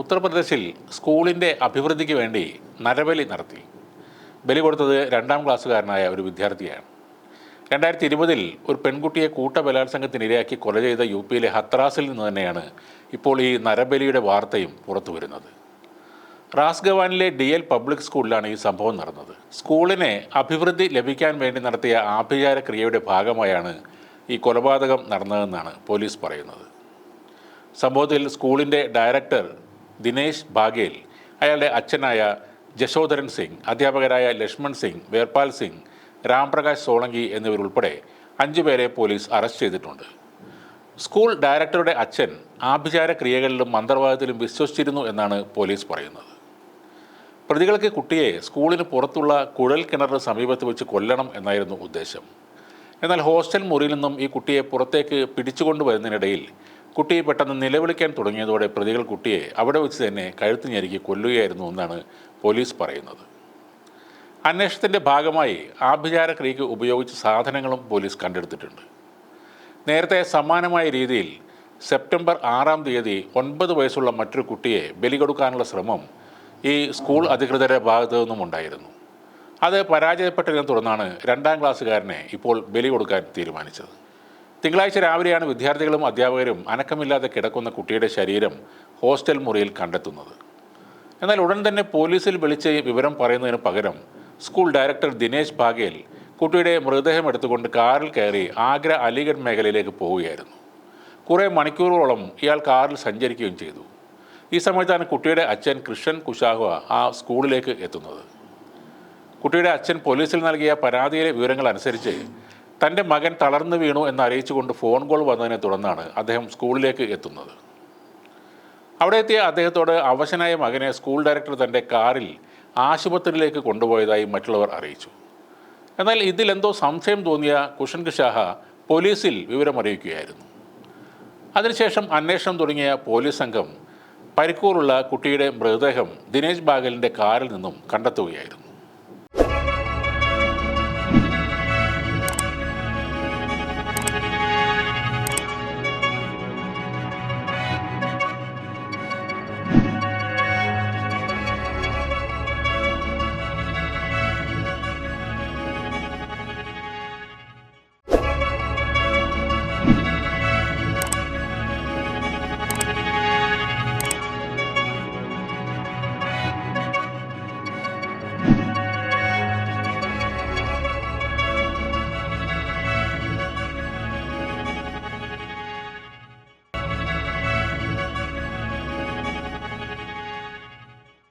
ഉത്തർപ്രദേശിൽ സ്കൂളിന്റെ അഭിവൃദ്ധിക്ക് വേണ്ടി നരബലി നടത്തി. ബലി കൊടുത്തത് രണ്ടാം ക്ലാസ്സുകാരനായ ഒരു വിദ്യാർത്ഥിയാണ്. രണ്ടായിരത്തി ഇരുപതിൽ ഒരു പെൺകുട്ടിയെ കൂട്ടബലാത്സംഗത്തിനിരയാക്കി കൊല ചെയ്ത യു പിയിലെ ഹത്രാസിൽ നിന്ന് തന്നെയാണ് ഇപ്പോൾ ഈ നരബലിയുടെ വാർത്തയും പുറത്തു വരുന്നത്. റാസ്ഗവാനിലെ ഡി എൽ പബ്ലിക് സ്കൂളിലാണ് ഈ സംഭവം നടന്നത്. സ്കൂളിനെ അഭിവൃദ്ധി ലഭിക്കാൻ വേണ്ടി നടത്തിയ ആഭിചാര ക്രിയയുടെ ഭാഗമായാണ് ഈ കൊലപാതകം നടന്നതെന്നാണ് പോലീസ് പറയുന്നത്. സംഭവത്തിൽ സ്കൂളിന്റെ ഡയറക്ടർ ദിനേശ് ബാഗേൽ അയാളുടെ അച്ഛനായ ജശോധരൻ സിംഗ് അധ്യാപകരായ ലക്ഷ്മൺ സിംഗ് വേർപാൽ സിംഗ് രാംപ്രകാശ് സോളങ്കി എന്നിവരുൾപ്പെടെ അഞ്ചുപേരെ പോലീസ് അറസ്റ്റ് ചെയ്തിട്ടുണ്ട്. സ്കൂൾ ഡയറക്ടറുടെ അച്ഛൻ ആഭിചാര ക്രിയകളിലും മന്ത്രവാദത്തിലും വിശ്വസിച്ചിരുന്നു എന്നാണ് പോലീസ് പറയുന്നത്. പ്രതികൾക്ക് കുട്ടിയെ സ്കൂളിന് പുറത്തുള്ള കുഴൽ കിണറിന് സമീപത്ത് വെച്ച് കൊല്ലണം എന്നായിരുന്നു ഉദ്ദേശം. എന്നാൽ ഹോസ്റ്റൽ മുറിയിൽ നിന്നും ഈ കുട്ടിയെ പുറത്തേക്ക് പിടിച്ചുകൊണ്ടുവരുന്നതിനിടയിൽ കുട്ടി പെട്ടെന്ന് നിലവിളിക്കാൻ തുടങ്ങിയതോടെ പ്രതികൾ കുട്ടിയെ അവിടെ വെച്ച് തന്നെ കഴുത്ത് ഞെരുക്കി കൊല്ലുകയായിരുന്നു എന്നാണ് പോലീസ് പറയുന്നത്. അന്വേഷണത്തിന്റെ ഭാഗമായി ആഭിചാര ഉപയോഗിച്ച സാധനങ്ങളും പോലീസ് കണ്ടെടുത്തിട്ടുണ്ട്. നേരത്തെ സമാനമായ രീതിയിൽ സെപ്റ്റംബർ ആറാം തീയതി ഒൻപത് വയസ്സുള്ള മറ്റൊരു കുട്ടിയെ ബലി കൊടുക്കാനുള്ള ശ്രമം ഈ സ്കൂൾ അധികൃതരുടെ ഭാഗത്തു നിന്നും ഉണ്ടായിരുന്നു. അത് പരാജയപ്പെട്ടതിനെ തുടർന്നാണ് രണ്ടാം ക്ലാസ്സുകാരനെ ഇപ്പോൾ ബലി കൊടുക്കാൻ തീരുമാനിച്ചത്. തിങ്കളാഴ്ച രാവിലെയാണ് വിദ്യാർത്ഥികളും അധ്യാപകരും അനക്കമില്ലാതെ കിടക്കുന്ന കുട്ടിയുടെ ശരീരം ഹോസ്റ്റൽ മുറിയിൽ കണ്ടെത്തുന്നത്. എന്നാൽ ഉടൻ തന്നെ പോലീസിൽ വിളിച്ച് വിവരം പറയുന്നതിന് പകരം സ്കൂൾ ഡയറക്ടർ ദിനേശ് ബാഗേൽ കുട്ടിയുടെ മൃതദേഹം എടുത്തുകൊണ്ട് കാറിൽ കയറി ആഗ്ര അലിഗഡ് മേഖലയിലേക്ക് പോവുകയായിരുന്നു. കുറേ മണിക്കൂറുകളോളം ഇയാൾ കാറിൽ സഞ്ചരിക്കുകയും ചെയ്തു. ഈ സമയത്താണ് കുട്ടിയുടെ അച്ഛൻ കൃഷ്ണൻ കുശാഹുവ ആ സ്കൂളിലേക്ക് എത്തുന്നത്. കുട്ടിയുടെ അച്ഛൻ പോലീസിൽ നൽകിയ പരാതിയിലെ വിവരങ്ങൾ അനുസരിച്ച് തന്റെ മകൻ തളർന്നു വീണു എന്ന് അറിയിച്ചുകൊണ്ട് ഫോൺ കോൾ വന്നതിനെ തുടർന്നാണ് അദ്ദേഹം സ്കൂളിലേക്ക് എത്തുന്നത്. അവിടെ എത്തിയ അദ്ദേഹത്തോട് അവശനായ മകനെ സ്കൂൾ ഡയറക്ടർ തന്റെ കാറിൽ ആശുപത്രിയിലേക്ക് കൊണ്ടുപോയതായി മറ്റുള്ളവർ അറിയിച്ചു. എന്നാൽ ഇതിലെന്തോ സംശയം തോന്നിയ കുഷൻ ഷാഹ പോലീസിൽ വിവരമറിയിക്കുകയായിരുന്നു. അതിനുശേഷം അന്വേഷണം തുടങ്ങിയ പോലീസ് സംഘം പരിക്കൂറുള്ള കുട്ടിയുടെ മൃതദേഹം ദിനേശ് ബാഗലിന്റെ കാറിൽ നിന്നും കണ്ടെത്തുകയായിരുന്നു.